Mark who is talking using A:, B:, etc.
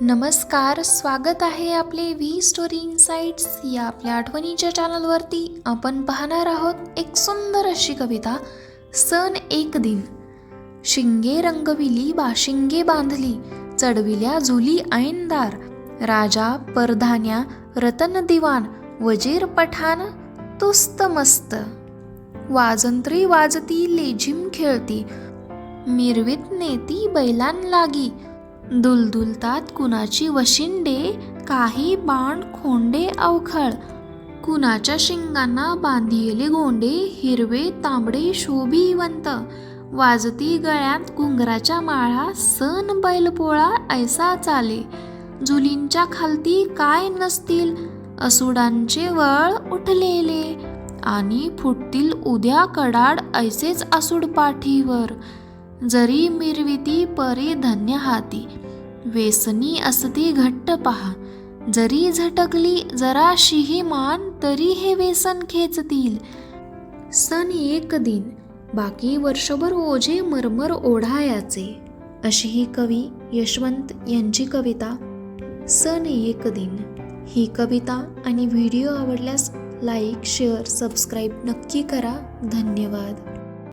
A: नमस्कार स्वागत आहे आपले व्ही स्टोरी इन्साइट्स या आपल्या आठवणीच्या चॅनलवरती. आपण पाहणार आहोत एक सुंदर अशी कविता सण एक दिन. शिंगे रंगविली बाशिंगे बांधली चढविल्या झुली ऐनदार. राजा परधान्या रतन दिवाण वजीर पठाण तुस्त मस्त. वाजंत्री वाजती लेझिम खेळती. मिरवीत नेती बैलान लागी दुलदुलतात कुणाची वशिंडे काही बाण खोंडे अवखळ. कुणाच्या शिंगांना बांधिले गोंडे हिरवे तांबडे शोभिवंत वाजती गळ्यात घुंगराच्या माळा सण बैलपोळा ऐसा चाले. जुलींच्या खालती काय नसतील? असुडांचे वळ उठलेले. आणि फुटतील उद्या कडाड ऐसेच असुड पाठीवर. जरी मिरविती परी धन्य हाती. वेसनी असती घट्ट पहा. जरी झटकली जराशीही मान तरी हे व्यसन खेचतील. सण एक दिन बाकी वर्षभर ओझे मरमर ओढायाचे. अशी ही कवी यशवंत यांची कविता. सण एक दिन. ही कविता आणि व्हिडिओ आवडल्यास लाईक शेअर सबस्क्राईब नक्की करा. धन्यवाद.